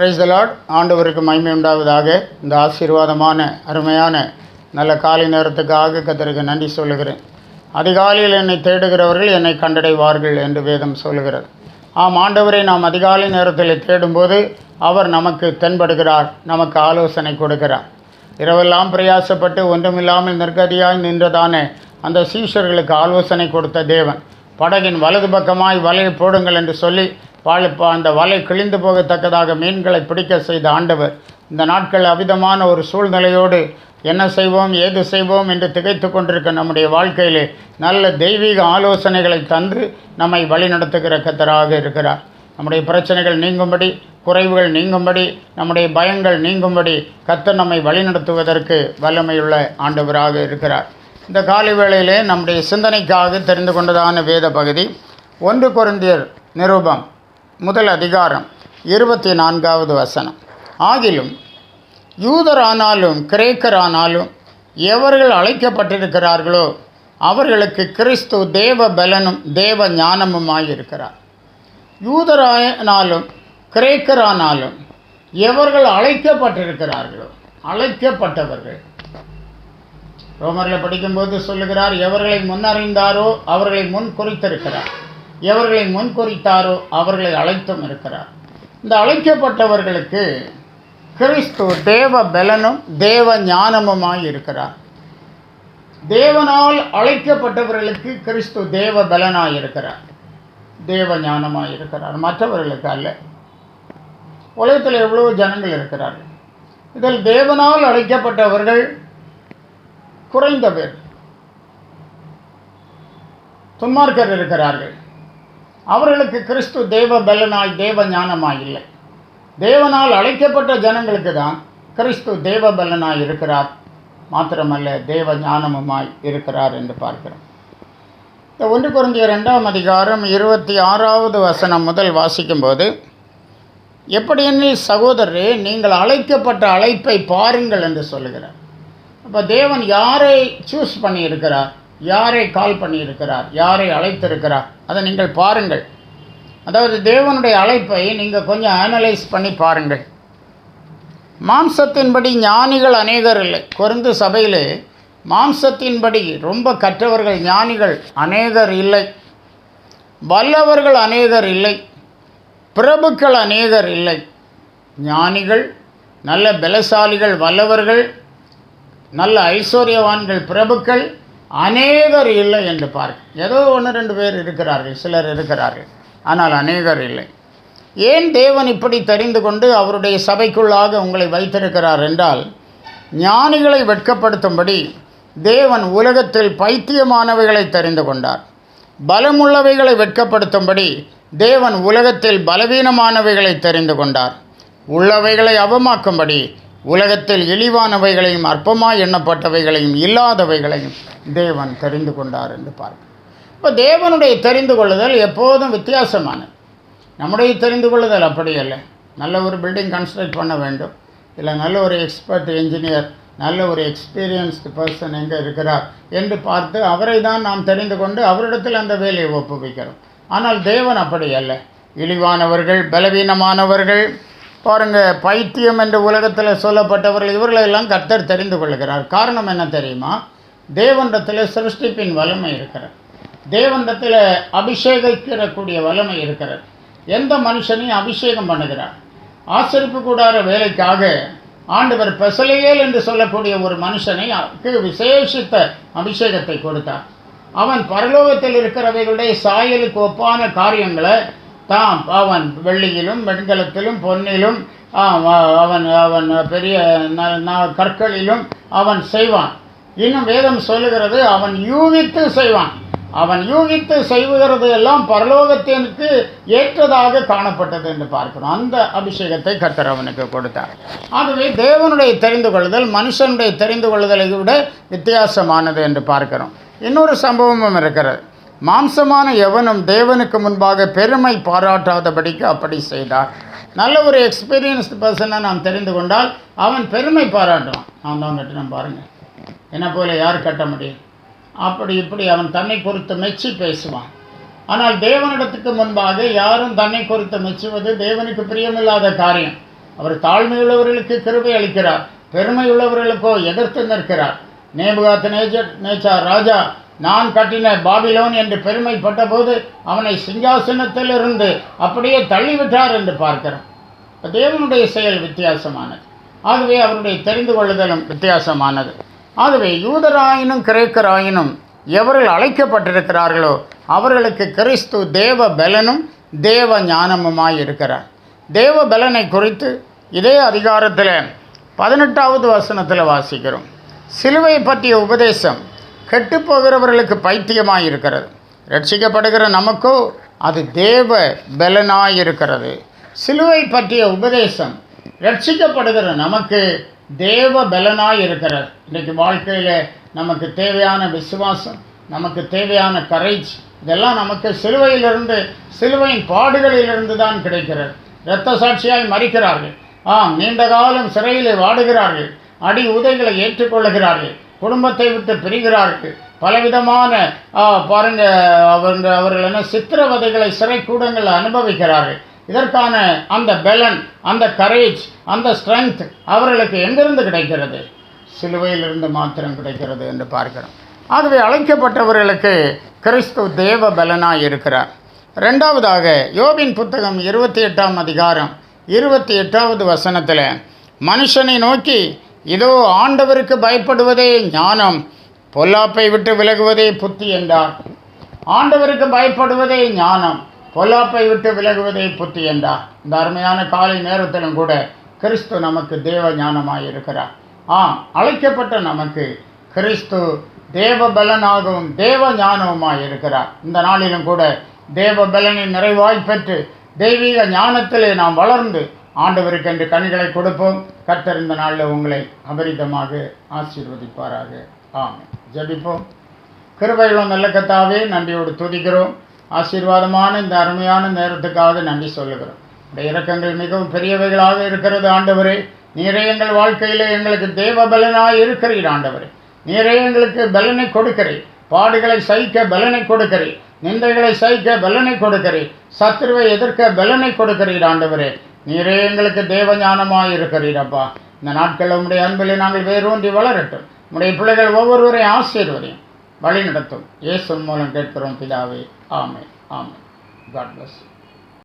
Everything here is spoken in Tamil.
பிரைஸ் த ஆண்டவருக்கு மகிமை உண்டாவதாக. இந்த ஆசீர்வாதமான அருமையான நல்ல காலை நேரத்துக்காக கத்தருக்கு நன்றி சொல்லுகிறேன். அதிகாலையில் என்னை தேடுகிறவர்கள் என்னை கண்டடைவார்கள் என்று வேதம் சொல்லுகிறது. ஆம் ஆண்டவரை நாம் அதிகாலை நேரத்தில் தேடும்போது அவர் நமக்கு தென்படுகிறார் நமக்கு ஆலோசனை கொடுக்கிறார். இரவெல்லாம் பிரயாசப்பட்டு ஒன்றுமில்லாமல் நிர்கதியாய் நின்றதான அந்த சீஷர்களுக்கு ஆலோசனை கொடுத்த தேவன். படகின் வலது பக்கமாய் வலையை போடுங்கள் என்று சொல்லி வாழை அந்த வலை கிழிந்து போகத்தக்கதாக மீன்களை பிடிக்க செய்த ஆண்டவர். இந்த நாட்கள் அவிதமான ஒரு சூழ்நிலையோடு என்ன செய்வோம் ஏது செய்வோம் என்று திகைத்து கொண்டிருக்க நம்முடைய வாழ்க்கையிலே நல்ல தெய்வீக ஆலோசனைகளை தந்து நம்மை வழிநடத்துகிற கத்தராக இருக்கிறார். நம்முடைய பிரச்சனைகள் நீங்கும்படி குறைவுகள் நீங்கும்படி நம்முடைய பயங்கள் நீங்கும்படி கத்தர் நம்மை வழிநடத்துவதற்கு வல்லமையுள்ள ஆண்டவராக இருக்கிறார். இந்த காலை வேளையிலே நம்முடைய சிந்தனைக்காக தெரிந்து கொண்டதான வேத பகுதி ஒன்று குருந்தியர் நிருபம் முதல் அதிகாரம் இருபத்தி நான்காவது வசனம். ஆகிலும் யூதரானாலும் கிரேக்கரானாலும் எவர்கள் அழைக்கப்பட்டிருக்கிறார்களோ அவர்களுக்கு கிறிஸ்து தேவ பலனும் தேவ ஞானமுமாயிருக்கிறார் யூதரானாலும் கிரேக்கரானாலும் எவர்கள் அழைக்கப்பட்டிருக்கிறார்களோ அழைக்கப்பட்டவர்கள் ரோமரில் படிக்கும்போது சொல்லுகிறார் எவர்களை முன்னறிந்தாரோ அவர்களை முன் குறித்திருக்கிறார் எவர்களை முன் குறித்தாரோ அவர்களை அழைத்தும் இருக்கிறார். இந்த அழைக்கப்பட்டவர்களுக்கு கிறிஸ்து தேவ பலனும் தேவ ஞானமுமாய் இருக்கிறார். தேவனால் அழைக்கப்பட்டவர்களுக்கு கிறிஸ்து தேவ பலனாய் இருக்கிறார். தேவ ஞானமாக இருக்கிறார். மற்றவர்களுக்கு அல்ல. உலகத்தில் எவ்வளவு ஜனங்கள் இருக்கிறார்கள். இதில் தேவனால் அழைக்கப்பட்டவர்கள் குறைந்த பேர் துன்மார்க்கர் இருக்கிறார்கள். அவர்களுக்கு கிறிஸ்து தேவ பலனாய் தேவ ஞானமாய் இல்லை. தேவனால் அழைக்கப்பட்ட ஜனங்களுக்கு தான் கிறிஸ்து தேவ பலனாய் இருக்கிறார். மாத்திரமல்ல தேவ ஞானமுமாய் இருக்கிறார் என்று பார்க்கிறோம். இந்த ஒன்று குறைந்த ரெண்டாம் அதிகாரம் இருபத்தி ஆறாவது வசனம் முதல் வாசிக்கும்போது எப்படியெனில் சகோதரரே நீங்கள் அழைக்கப்பட்ட அழைப்பை பாருங்கள் என்று சொல்லுகிறார். அப்போ தேவன் யாரை சூஸ் பண்ணியிருக்கிறார்? யாரை கால் பண்ணியிருக்கிறார்? யாரை அழைத்திருக்கிறார்? அதை நீங்கள் பாருங்கள். அதாவது தேவனுடைய அழைப்பை நீங்கள் கொஞ்சம் அனலைஸ் பண்ணி பாருங்கள். மாம்சத்தின்படி ஞானிகள் அநேகர் இல்லை. குறைந்து சபையில் மாம்சத்தின்படி ரொம்ப கற்றவர்கள் ஞானிகள் அநேகர் இல்லை. வல்லவர்கள் அநேகர் இல்லை. பிரபுக்கள் அநேகர் இல்லை. ஞானிகள் நல்ல பலசாலிகள் வல்லவர்கள் நல்ல ஐஸ்வர்யவான்கள் பிரபுக்கள் அநேகர் இல்லை என்று பார்க்க ஏதோ ஒன்று ரெண்டு பேர் இருக்கிறார்கள் சிலர் இருக்கிறார்கள் ஆனால் அநேகர் இல்லை. ஏன் தேவன் இப்படி தெரிந்து கொண்டு அவருடைய சபைக்குள்ளாக உங்களை வைத்திருக்கிறார் என்றால் ஞானிகளை வெட்கப்படுத்தும்படி தேவன் உலகத்தில் பைத்தியமானவைகளை தெரிந்து கொண்டார். பலமுள்ளவைகளை வெட்கப்படுத்தும்படி தேவன் உலகத்தில் பலவீனமானவைகளை தெரிந்து கொண்டார். உள்ளவைகளை அவமாக்கும்படி உலகத்தில் இழிவானவைகளையும் அற்பமாய் எண்ணப்பட்டவைகளையும் இல்லாதவைகளையும் தேவன் தெரிந்து கொண்டார் என்று பார்க்க இப்போ தேவனுடைய தெரிந்து கொள்ளுதல் எப்போதும் வித்தியாசமானது. நம்முடைய தெரிந்து கொள்ளுதல் அப்படி அல்ல. நல்ல ஒரு பில்டிங் கன்ஸ்ட்ரக்ட் பண்ண வேண்டும். இல்லை நல்ல ஒரு எக்ஸ்பர்ட் என்ஜினியர் நல்ல ஒரு எக்ஸ்பீரியன்ஸ்டு பர்சன் எங்கே இருக்கிறார் என்று பார்த்து அவரை தான் நாம் தெரிந்து கொண்டு அவரிடத்தில் அந்த வேலையை ஒப்புவிக்கிறோம். ஆனால் தேவன் அப்படி அல்ல. இழிவானவர்கள் பலவீனமானவர்கள் பாருங்கள் பைத்தியம் என்று உலகத்தில் சொல்லப்பட்டவர்கள் இவர்களெல்லாம் கர்த்தர் தெரிந்து கொள்கிறார். காரணம் என்ன தெரியுமா? தேவண்டத்தில் சிருஷ்டிப்பின் வலிமை இருக்கிறது. தேவண்டத்தில் அபிஷேகிக்கிறக்கூடிய வலிமை இருக்கிறது. எந்த மனுஷனையும் அபிஷேகம் பண்ணுகிறார். ஆசிரிப்பு கூடார வேலைக்காக ஆண்டவர் பெசலையேல் என்று சொல்லக்கூடிய ஒரு மனுஷனை அவருக்கு விசேஷித்த அபிஷேகத்தை கொடுத்தார். அவன் பரலோகத்தில் இருக்கிறவைகளுடைய சாயலுக்கு ஒப்பான காரியங்களை தாம். அவன் வெள்ளியிலும் வெண்கலத்திலும் பொன்னிலும் ஆ, அவன் அவன் பெரிய கற்களிலும் அவன் செய்வான். இன்னும் வேதம் சொல்லுகிறது அவன் யூகித்து செய்வான். அவன் யூகித்து செய்வது எல்லாம் பரலோகத்திற்கு ஏற்றதாக காணப்பட்டது என்று பார்க்கிறோம். அந்த அபிஷேகத்தை கத்தர் அவனுக்கு கொடுத்தார். ஆகவே தேவனுடைய தெரிந்து கொள்ளுதல் மனுஷனுடைய தெரிந்து கொள்ளுதலை விட வித்தியாசமானது என்று பார்க்கிறோம். இன்னொரு சம்பவமும் இருக்கிறது. மாம்சமான எவனும் தேவனுக்கு முன்பாக பெருமை பாராட்டாதபடிக்கு அப்படி செய்தார். நல்ல ஒரு எக்ஸ்பீரியன்ஸ்டு பர்சனாக நாம் தெரிந்து கொண்டால் அவன் பெருமை பாராட்டுவான். நான் தான் கட்டினம் பாருங்கள் என்ன போல யார் கட்ட முடியும்? அப்படி இப்படி அவன் தன்னை குறித்து மெச்சி பேசுவான். ஆனால் தேவனிடத்துக்கு முன்பாக யாரும் தன்னை குறித்து மெச்சுவது தேவனுக்கு பிரியமில்லாத காரியம். அவர் தாழ்மையுள்ளவர்களுக்கு கிருபை அளிக்கிறார். பெருமையுள்ளவர்களுக்கோ எதிர்த்து நிற்கிறார். நேபுகாத்து நேஜர் நேச்சா ராஜா நான் கட்டின பாபிலோன் என்று பெருமைப்பட்ட போது அவனை சிங்காசனத்திலிருந்து அப்படியே தள்ளிவிட்டார் என்று பார்க்கிறோம். தேவனுடைய செயல் வித்தியாசமானது. ஆகவே அவருடைய தெரிந்து கொள்ளுதலும் வித்தியாசமானது. ஆகவே யூதராயினும் கிரேக்கராயினும் எவர்கள் அழைக்கப்பட்டிருக்கிறார்களோ அவர்களுக்கு கிறிஸ்து தேவ பலனும் தேவ ஞானமுமாய் இருக்கிறார். தேவ பலனை குறித்து இதே அதிகாரத்தில் பதினெட்டாவது வசனத்தில் வாசிக்கிறோம். சிலுவை பற்றிய உபதேசம் கெட்டுப்போகிறவர்களுக்கு பைத்தியமாக இருக்கிறது ரட்சிக்கப்படுகிற நமக்கோ அது தேவ பலனாக இருக்கிறது சிலுவை பற்றிய உபதேசம் ரட்சிக்கப்படுகிற நமக்கு தேவ பலனாக இருக்கிறது இன்றைக்கு வாழ்க்கையில் நமக்கு தேவையான விசுவாசம் நமக்கு தேவையான கரைச் இதெல்லாம் நமக்கு சிலுவையிலிருந்து சிலுவையின் பாடுகளிலிருந்து தான் கிடைக்கிறது. இரத்த சாட்சியாய் மறிக்கிறார்கள் ஆம் நீண்ட காலம் சிறையில் வாடுகிறார்கள். அடி உதைகளை ஏற்றுக்கொள்ளுகிறார்கள். குடும்பத்தை விட்டு பிரிகிறார்கள். பலவிதமான பாருங்க அவங்க அவர்கள் என்ன சித்திரவதைகளை சிறை கூடங்களில் அனுபவிக்கிறார்கள். இதற்கான அந்த பெலன் அந்த கரேஜ் அந்த ஸ்ட்ரென்த் அவர்களுக்கு எங்கிருந்து கிடைக்கிறது? சிலுவையிலிருந்து மாத்திரம் கிடைக்கிறது என்று பார்க்கிறோம். ஆகவே அழைக்கப்பட்டவர்களுக்கு கிறிஸ்து தேவ பலனாக இருக்கிறார். ரெண்டாவதாக யோபின் புத்தகம் இருபத்தி எட்டாம் அதிகாரம் இருபத்தி எட்டாவது வசனத்தில் மனுஷனை நோக்கி இதோ ஆண்டவருக்கு பயப்படுவதே ஞானம் பொல்லாப்பை விட்டு விலகுவதே புத்தி என்றார். ஆண்டவருக்கு பயப்படுவதே ஞானம் பொல்லாப்பை விட்டு விலகுவதே புத்தி என்றார். இந்த அருமையான காலை நேரத்திலும் கூட கிறிஸ்து நமக்கு தேவ ஞானமாக இருக்கிறார் ஆம் அழைக்கப்பட்ட நமக்கு கிறிஸ்து தேவ பலனாகவும் தேவ ஞானவுமாய் இருக்கிறார் இந்த நாளிலும் கூட தேவ பலனை நிறைவாய் பெற்று தெய்வீக ஞானத்திலே நாம் வளர்ந்து ஆண்டவருக்கென்று கனிகளை கொடுப்போம். கர்த்தர் இந்த நாளில் உங்களை அபரிதமாக ஆசீர்வதிப்பாராக. ஆமென். ஜெபிப்போம். கிருபைகளும் நல்ல கத்தாவே நன்றியோடு துதிக்கிறோம். ஆசீர்வாதமான இந்த அருமையான நேரத்துக்காக நன்றி சொல்லுகிறோம். உடைய இறக்கங்கள் மிகவும் பெரியவைகளாக இருக்கிறது ஆண்டவரே. நீரே எங்கள் வாழ்க்கையில் எங்களுக்கு தேவ பலனாக இருக்கிறீர் ஆண்டவரே. நீரே எங்களுக்கு பலனை கொடுக்கிறேன் பாடுகளை சகிக்க பலனை கொடுக்கிறேன் நிந்தைகளை சகிக்க பலனை கொடுக்கிறேன் சத்துருவை எதிர்க்க பலனை கொடுக்கிறீர் ஆண்டவரே. நீரே எங்களுக்கு தேவ இருக்கிறீரப்பா இந்த நாட்களில் உங்களுடைய அன்பிலே நாங்கள் வேரூன்றி வளரட்டும். உங்களுடைய பிள்ளைகள் ஒவ்வொருவரையும் ஆசீர்வதையும். வழி நடத்தும் இயேசு மூலம் கேட்கிறோம் பிதாவே. ஆமை ஆமை காட் பிளஸ்